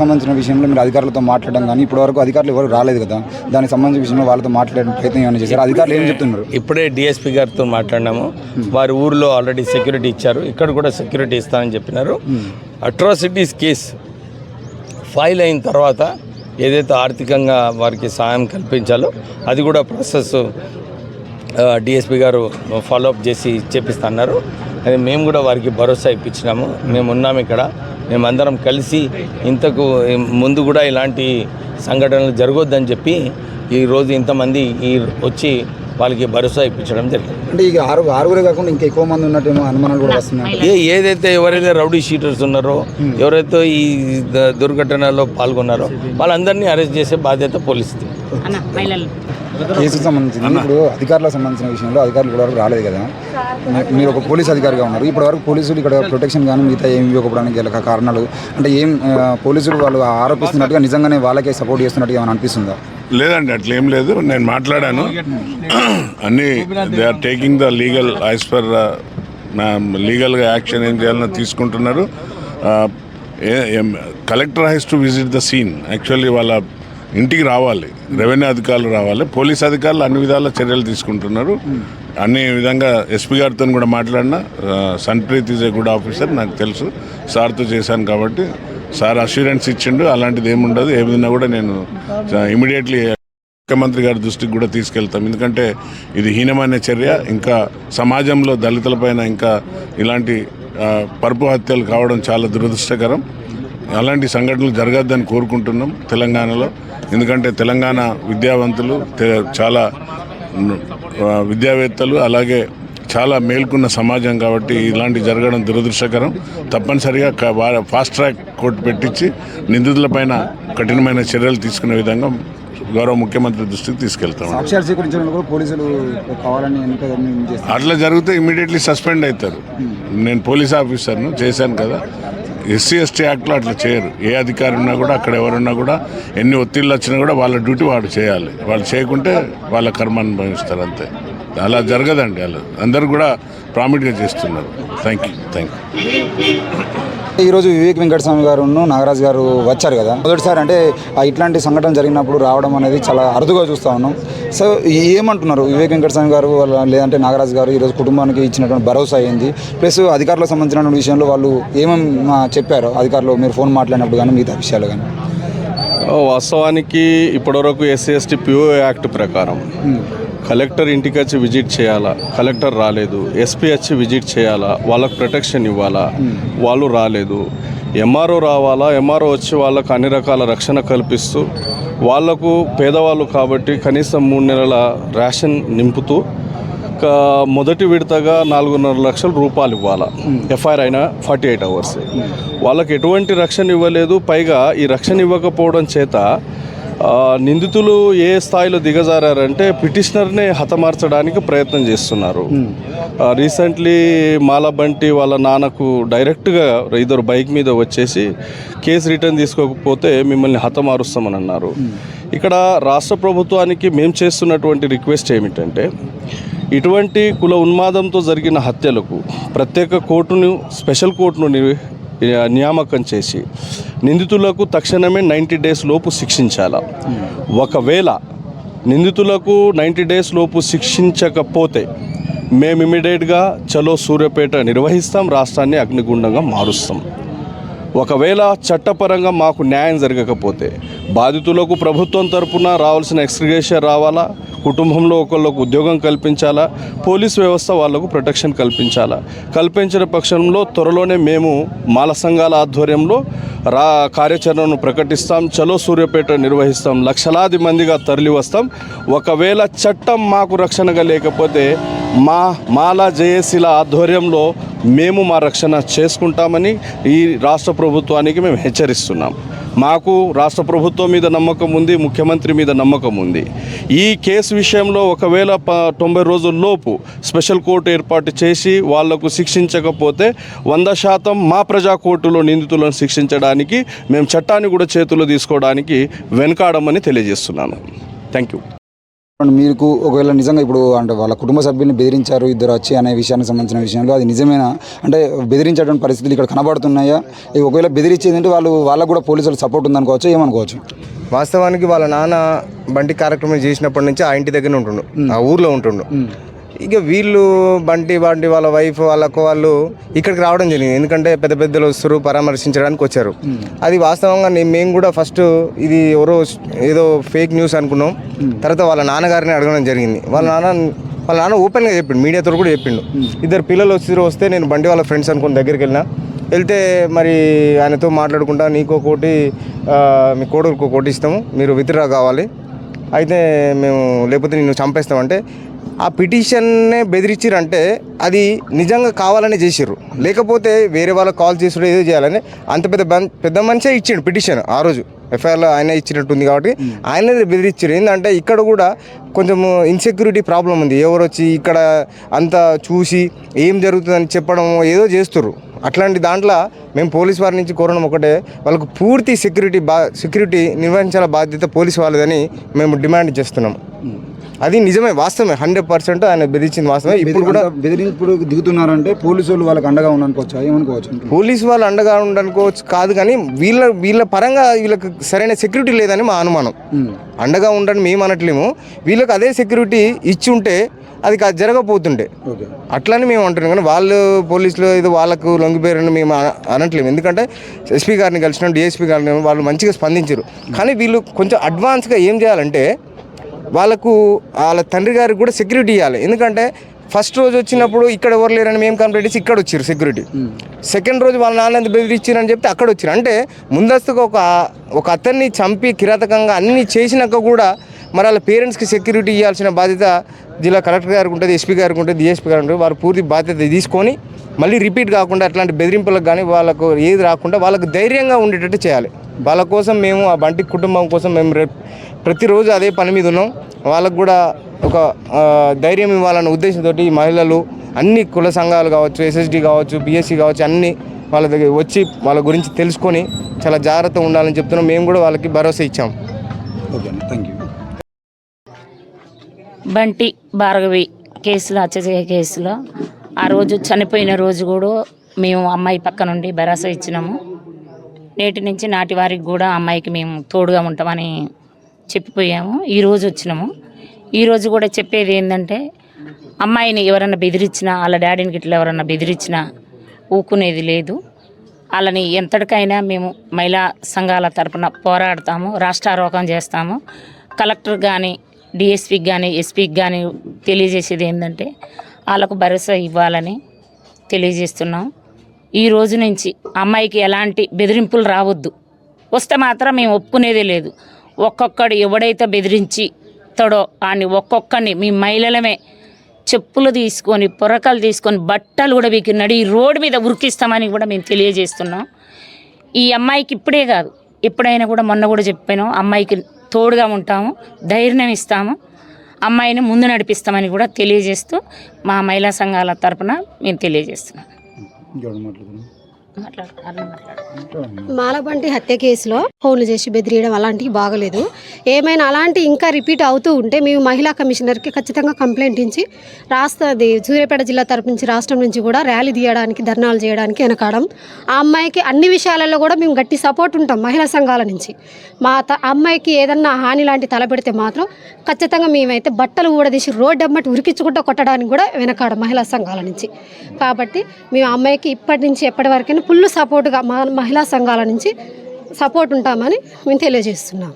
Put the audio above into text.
సంబంధించిన విషయంలో మీరు అధికారులతో మాట్లాడడం కానీ ఇప్పటివరకు అధికారులు ఎవరు రాలేదు కదా. దానికి సంబంధించిన విషయంలో వాళ్ళతో మాట్లాడే ప్రయత్నం ఏమైనా చేశారు? అధికారులు ఏం చెప్తున్నారు? ఇప్పుడే డిఎస్పీ గారితో మాట్లాడినాము. వారి ఊర్లో ఆల్రెడీ సెక్యూరిటీ ఇచ్చారు. ఇక్కడ కూడా సెక్యూరిటీ ఇస్తామని చెప్పినారు. అట్రాసిటీస్ కేస్ ఫైల్ అయిన తర్వాత ఏదైతే ఆర్థికంగా వారికి సాయం కల్పించాలో అది కూడా ప్రాసెస్ డిఎస్పీ గారు ఫాలోఅప్ చేసి చేపిస్తున్నారు అది మేము కూడా వారికి భరోసా ఇప్పించినాము. మేము ఉన్నాము ఇక్కడ. మేమందరం కలిసి ఇంతకు ముందు కూడా ఇలాంటి సంఘటనలు జరగొద్దని చెప్పి ఈరోజు ఇంతమంది ఈ వచ్చి వాళ్ళకి భరోసా ఇప్పించడం జరిగింది. అంటే ఇక ఆరు ఆరుగురే కాకుండా ఇంకా ఎక్కువ మంది ఉన్నట్టేమో అనుమానాలు కూడా వస్తున్నాయి ఏ ఏదైతే ఎవరైతే రౌడీ షీటర్స్ ఉన్నారో ఎవరైతే ఈ ద- దుర్ఘటనలో పాల్గొన్నారో వాళ్ళందరినీ అరెస్ట్ చేసే బాధ్యత పోలీసుది. మహిళలు. కేసుకు సంబంధించి ఇప్పుడు అధికారులకు సంబంధించిన విషయంలో అధికారులు ఇప్పటివరకు రాలేదు కదా. మీరు ఒక పోలీస్ అధికారిగా ఉన్నారు. ఇప్పటివరకు పోలీసులు ఇక్కడ ప్రొటెక్షన్ కానీ మిగతా ఏమి ఇవ్వకపోవడానికి గల కారణాలు అంటే ఏం పోలీసులు వాళ్ళు ఆరోపిస్తున్నట్టుగా నిజంగానే వాళ్ళకే సపోర్ట్ చేస్తున్నట్టుగా ఏమైనా అనిపిస్తుందా? లేదండి అట్లా ఏం లేదు. నేను మాట్లాడాను. అన్ని they are taking the legal as per లీగల్గా యాక్షన్ ఏం చేయాలన్నా తీసుకుంటున్నారు. Collector has to visit the scene. Actually వాళ్ళ ఇంటికి రావాలి. రెవెన్యూ అధికారులు రావాలి. పోలీస్ అధికారులు అన్ని విధాల చర్యలు తీసుకుంటున్నారు. అన్ని విధంగా ఎస్పీ గారితో కూడా మాట్లాడినా Sanpreet is a good officer నాకు తెలుసు. సార్తో చేశాను కాబట్టి సార్ అష్యూరెన్స్ ఇచ్చిండు. అలాంటిది ఏముండదు. ఏమైనా కూడా నేను ఇమీడియట్లీ ముఖ్యమంత్రి గారి దృష్టికి కూడా తీసుకెళ్తాం. ఎందుకంటే ఇది హీనమైన చర్య. ఇంకా సమాజంలో దళితులపైన ఇంకా ఇలాంటి పరుపు హత్యలు కావడం చాలా దురదృష్టకరం. అలాంటి సంఘటనలు జరగద్దని కోరుకుంటున్నాం తెలంగాణలో. ఎందుకంటే తెలంగాణ విద్యావంతులు చాలా విద్యావేత్తలు అలాగే చాలా మేల్కొన్న సమాజం కాబట్టి ఇలాంటి జరగడం దురదృష్టకరం. తప్పనిసరిగా ఫాస్ట్ ట్రాక్ కోర్టు పెట్టించి నిందితులపైన కఠినమైన చర్యలు తీసుకునే విధంగా గౌరవ ముఖ్యమంత్రి దృష్టికి తీసుకెళ్తాం. అట్లా జరిగితే ఇమీడియట్లీ సస్పెండ్ అవుతారు. నేను పోలీస్ ఆఫీసర్ను చేశాను కదా. ఎస్సీ ఎస్టీ యాక్ట్లో అట్లా చేయరు. ఏ అధికారి ఉన్నా కూడా అక్కడ ఎవరున్నా కూడా ఎన్ని ఒత్తిళ్ళు వచ్చినా కూడా వాళ్ళ డ్యూటీ వాడు చేయాలి. వాళ్ళు చేయకుంటే వాళ్ళ కర్మ అనుభవిస్తారు అంతే. అలా జరగదండి అలా. అందరూ కూడా ప్రామిట్గా చేస్తున్నారు. థ్యాంక్ యూ థ్యాంక్ యూ ఈరోజు వివేక్ వెంకటస్వామి గారు నాగరాజు గారు వచ్చారు కదా. మొదటిసారి అంటే ఇట్లాంటి సంఘటన జరిగినప్పుడు రావడం అనేది చాలా అరుదుగా చూస్తూ ఉన్నాం. సో ఏమంటున్నారు వివేక్ వెంకటస్వామి గారు వాళ్ళ లేదంటే నాగరాజు గారు ఈరోజు కుటుంబానికి ఇచ్చినటువంటి భరోసా అయింది ప్లస్ అధికారులకు సంబంధించిన విషయంలో వాళ్ళు ఏమేమి చెప్పారు? అధికారులు మీరు ఫోన్ మాట్లాడినప్పుడు కానీ మిగతా విషయాలు కానీ వాస్తవానికి ఇప్పటివరకు ఎస్సీ ఎస్టీ పిఓ యాక్ట్ ప్రకారం కలెక్టర్ ఇంటికి వచ్చి విజిట్ చేయాలా? కలెక్టర్ రాలేదు. ఎస్పీ వచ్చి విజిట్ చేయాలా? వాళ్ళకు ప్రొటెక్షన్ ఇవ్వాలా? వాళ్ళు రాలేదు. ఎంఆర్ఓ రావాలా? ఎంఆర్ఓ వచ్చి వాళ్ళకు అన్ని రకాల రక్షణ కల్పిస్తూ వాళ్ళకు పేదవాళ్ళు కాబట్టి కనీసం మూడు నెలల రేషన్ నింపుతూ ఒక మొదటి విడతగా నాలుగున్నర లక్షల రూపాయలు ఇవ్వాలా? ఎఫ్ఐఆర్ అయినా ఫార్టీ ఎయిట్ అవర్స్. వాళ్ళకి ఎటువంటి రక్షణ ఇవ్వలేదు. పైగా ఈ రక్షణ ఇవ్వకపోవడం చేత నిందితులు ఏ స్థాయిలో దిగజారంటే పిటిషనర్నే హతమార్చడానికి ప్రయత్నం చేస్తున్నారు. రీసెంట్లీ మాలబంటి వాళ్ళ నాన్నకు డైరెక్ట్గా ఇద్దరు బైక్ మీద వచ్చేసి కేసు రిటర్న్ తీసుకోకపోతే మిమ్మల్ని హతమారుస్తామని అన్నారు. ఇక్కడ రాష్ట్ర ప్రభుత్వానికి మేము చేస్తున్నటువంటి రిక్వెస్ట్ ఏమిటంటే ఇటువంటి కుల ఉన్మాదంతో జరిగిన హత్యలకు ప్రత్యేక కోర్టును స్పెషల్ కోర్టును నియామకం చేసి నిందితులకు తక్షణమే నైంటీ డేస్ లోపు శిక్షించాల? ఒకవేళ నిందితులకు నైంటీ డేస్ లోపు శిక్షించకపోతే మేము ఇమీడియట్గా చలో సూర్యపేట నిర్వహిస్తాం రాష్ట్రాన్ని అగ్నిగుండంగా మారుస్తాం. ఒకవేళ చట్టపరంగా మాకు న్యాయం జరగకపోతే బాధితులకు ప్రభుత్వం తరపున రావాల్సిన ఎక్స్గ్రేషన్ రావాలా? కుటుంబంలో ఒకళ్ళకు ఉద్యోగం కల్పించాలా? పోలీస్ వ్యవస్థ వాళ్ళకు ప్రొటెక్షన్ కల్పించాలా? కల్పించిన పక్షంలో త్వరలోనే మేము మాల సంఘాల ఆధ్వర్యంలో రా కార్యాచరణను ప్రకటిస్తాం. చలో సూర్యపేట నిర్వహిస్తాం. లక్షలాది మందిగా తరలి వస్తాం ఒకవేళ చట్టం మాకు రక్షణగా లేకపోతే మా మాలా జేఏసీల ఆధ్వర్యంలో మేము మా రక్షణ చేసుకుంటామని ఈ రాష్ట్ర ప్రభుత్వానికి మేము హెచ్చరిస్తున్నాం. మాకు రాష్ట్ర ప్రభుత్వం మీద నమ్మకం ఉంది ముఖ్యమంత్రి మీద నమ్మకం ఉంది. ఈ కేసు విషయంలో ఒకవేళ ప తొంభై రోజుల్లోపు స్పెషల్ కోర్టు ఏర్పాటు చేసి వాళ్ళకు శిక్షించకపోతే వంద శాతం మా ప్రజా కోర్టులో నిందితులను శిక్షించడానికి మేము చట్టాన్ని కూడా చేతుల్లో తీసుకోవడానికి వెనకాడమని తెలియజేస్తున్నాను. థ్యాంక్ యూ మీకు ఒకవేళ నిజంగా ఇప్పుడు అంటే వాళ్ళ కుటుంబ సభ్యుల్ని బెదిరించారు ఇద్దరు వచ్చి అనే విషయానికి సంబంధించిన విషయంలో అది నిజమేనా? అంటే బెదిరించేటువంటి పరిస్థితులు ఇక్కడ కనబడుతున్నాయా? ఒకవేళ బెదిరించేది అంటే వాళ్ళు వాళ్ళకు కూడా పోలీసులు సపోర్ట్ ఉందనుకోవచ్చు? ఏమనుకోవచ్చు? వాస్తవానికి వాళ్ళ నాన్న బంటి కార్యక్రమం చేసినప్పటి నుంచి ఆ ఇంటి దగ్గర ఉంటుండు. ఆ ఊర్లో ఉంటుండు. ఇక వీళ్ళు బంటి బంటి వాళ్ళ వైఫ్ వాళ్ళకు వాళ్ళు ఇక్కడికి రావడం జరిగింది. ఎందుకంటే పెద్ద పెద్దలు వస్తారు పరామర్శించడానికి వచ్చారు. అది వాస్తవంగా నే- మేము కూడా ఫస్ట్ ఇది ఎవరో ఏదో ఫేక్ న్యూస్ అనుకున్నాం. తర్వాత వాళ్ళ నాన్నగారిని అడగడం జరిగింది. వాళ్ళ నాన్న వాళ్ళ నాన్న ఓపెన్గా చెప్పిండు మీడియాతో కూడా చెప్పిండు. ఇద్దరు పిల్లలు వచ్చి వస్తే నేను బండి వాళ్ళ ఫ్రెండ్స్ అనుకుని దగ్గరికి వెళ్ళినా. వెళ్తే మరి ఆయనతో మాట్లాడుకుంటా నీకో కోటి మీ కోడలకు కోటి ఇస్తాము మీరు విత్డ్రా కావాలి. అయితే మేము లేకపోతే నిన్ను చంపేస్తామంటే ఆ పిటిషన్నే బెదిరించారంటే అది నిజంగా కావాలని చేసిర్రు. లేకపోతే వేరే వాళ్ళకి కాల్ చేసుడు ఏదో చేయాలని అంత పెద్ద పెద్ద మనిషే ఇచ్చిండు పిటిషన్ ఆ రోజు. ఎఫ్ఐఆర్లో ఆయన ఇచ్చినట్టుంది కాబట్టి ఆయనే బెదిరించారు ఏంటంటే ఇక్కడ కూడా కొంచెం ఇన్సెక్యూరిటీ ప్రాబ్లం ఉంది. ఎవరు వచ్చి ఇక్కడ అంతా చూసి ఏం జరుగుతుందని చెప్పడం ఏదో చేస్తుర్రు. అట్లాంటి దాంట్లో మేము పోలీస్ వారి నుంచి కోరడం ఒకటే వాళ్ళకు పూర్తి సెక్యూరిటీ బా సెక్యూరిటీ నిర్వహించాల బాధ్యత పోలీస్ వాళ్ళదని మేము డిమాండ్ చేస్తున్నాం. అది నిజమే వాస్తవమే హండ్రెడ్ పర్సెంట్ ఆయన బెదిరించింది వాస్తవమే. ఇప్పుడు కూడా బెదిరింపుడు దిగుతున్నారంటే పోలీసులు వాళ్ళకి అండగా ఉండనుకోవచ్చు ఏమనుకోవచ్చు పోలీస్ వాళ్ళు అండగా ఉండనుకోవచ్చు కాదు కానీ వీళ్ళ వీళ్ళ పరంగా వీళ్ళకి సరైన సెక్యూరిటీ లేదని మా అనుమానం. అండగా ఉండని మేము అనట్లేము. వీళ్ళకి అదే సెక్యూరిటీ ఇచ్చి ఉంటే అది ఓకే. అట్లని మేము అంటున్నాం కానీ వాళ్ళు పోలీసులు ఏదో వాళ్ళకు లొంగిపోయారని మేము అన- అనట్లేము. ఎందుకంటే ఎస్పీ గారిని కలిసిన డిఎస్పీ గారిని వాళ్ళు మంచిగా స్పందించారు. కానీ వీళ్ళు కొంచెం అడ్వాన్స్గా ఏం చేయాలంటే వాళ్ళకు వాళ్ళ తండ్రి గారికి కూడా సెక్యూరిటీ ఇవ్వాలి ఎందుకంటే ఫస్ట్ రోజు వచ్చినప్పుడు ఇక్కడ ఎవరు లేరని మేము కంప్లైంట్ చేసి ఇక్కడ వచ్చారు సెక్యూరిటీ సెకండ్ రోజు వాళ్ళ నాన్న బెదిరించారని చెప్తే అక్కడ వచ్చారు. అంటే ముందస్తుగా ఒక ఒక అతన్ని చంపి కిరాతకంగా అన్ని చేసినాక కూడా మరి వాళ్ళ పేరెంట్స్కి సెక్యూరిటీ ఇవ్వాల్సిన బాధ్యత జిల్లా కలెక్టర్ గారికి ఉంటుంది ఎస్పీ గారికి ఉంటుంది డిఎస్పీ గారికి ఉంటుంది. వారు పూర్తి బాధ్యత తీసుకొని మళ్ళీ రిపీట్ కాకుండా అట్లాంటి బెదిరింపులకు కానీ వాళ్ళకు ఏది రాకుండా వాళ్ళకు ధైర్యంగా ఉండేటట్టు చేయాలి. వాళ్ళ కోసం మేము ఆ బంటి కుటుంబం కోసం మేము రేపు ప్రతిరోజు అదే పని మీద ఉన్నాం. వాళ్ళకు కూడా ఒక ధైర్యం ఇవ్వాలన్న ఉద్దేశంతో ఈ మహిళలు అన్ని కుల సంఘాలు కావచ్చు ఎస్ఎస్డి కావచ్చు బిఎస్సి కావచ్చు అన్ని వాళ్ళ దగ్గర వచ్చి వాళ్ళ గురించి తెలుసుకొని చాలా జాగ్రత్తగా ఉండాలని చెప్తున్నాం. మేము కూడా వాళ్ళకి భరోసా ఇచ్చాం. Okay thank you. Bunty Bhargavi కేసులో హత్య కేసులో. ఆ రోజు చనిపోయిన రోజు కూడా మేము అమ్మాయి పక్క నుండి భరోసా ఇచ్చినాము. నేటి నుంచి నాటి వారికి కూడా అమ్మాయికి మేము తోడుగా ఉంటామని చెప్పిపోయాము. ఈరోజు వచ్చినాము. ఈరోజు కూడా చెప్పేది ఏంటంటే అమ్మాయిని ఎవరన్నా బెదిరించినా వాళ్ళ డాడీని గిట్ల ఎవరన్నా బెదిరించినా ఊకునేది లేదు. వాళ్ళని ఎంతటికైనా మేము మహిళా సంఘాల తరపున పోరాడతాము రాష్ట్రారోకం చేస్తాము. కలెక్టర్ కానీ డిఎస్పీకి కానీ ఎస్పీకి కానీ తెలియజేసేది ఏంటంటే వాళ్ళకు భరోసా ఇవ్వాలని తెలియజేస్తున్నాం. ఈ రోజు నుంచి అమ్మాయికి ఎలాంటి బెదిరింపులు రావద్దు. వస్తే మాత్రం మేము ఒప్పుకునేదే లేదు. ఒక్కొక్కడు ఎవడైతే బెదిరించి తడో అని ఒక్కొక్కడిని మీ మహిళలమే చెప్పులు తీసుకొని పొరకలు తీసుకొని బట్టలు కూడా వీకి నడి రోడ్డు మీద ఉరికిస్తామని కూడా మేము తెలియజేస్తున్నాం. ఈ అమ్మాయికి ఇప్పుడే కాదు ఎప్పుడైనా కూడా మొన్న కూడా చెప్పాను అమ్మాయికి తోడుగా ఉంటాము ధైర్యం ఇస్తాము అమ్మాయిని ముందు నడిపిస్తామని కూడా తెలియజేస్తూ మా మహిళా సంఘాల తరపున మేము తెలియజేస్తున్నాం. మాలబంటి హత్య కేసులో ఫోన్లు చేసి బెదిరియడం అలాంటివి బాగలేదు. ఏమైనా అలాంటి ఇంకా రిపీట్ అవుతూ ఉంటే మేము మహిళా కమిషనర్కి ఖచ్చితంగా కంప్లైంట్ ఇచ్చి రాష్ట్ర అది సూర్యాపేట జిల్లా తరపు నుంచి రాష్ట్రం నుంచి కూడా ర్యాలీ తీయడానికి ధర్నాలు చేయడానికి వెనకాడం. ఆ అమ్మాయికి అన్ని విషయాలలో కూడా మేము గట్టి సపోర్ట్ ఉంటాం మహిళా సంఘాల నుంచి. మా త అమ్మాయికి ఏదన్నా హాని లాంటి తలపెడితే మాత్రం ఖచ్చితంగా మేమైతే బట్టలు ఊడదీసి రోడ్డు అమ్మటి ఉరికించుకుంటూ కొట్టడానికి కూడా వెనకాడ మహిళా సంఘాల నుంచి. కాబట్టి మేము అమ్మాయికి ఇప్పటి నుంచి ఎప్పటి వరకైనా ఫుల్ సపోర్ట్గా మా మహిళా సంఘాల నుంచి సపోర్ట్ ఉంటామని మేము తెలియజేస్తున్నాం.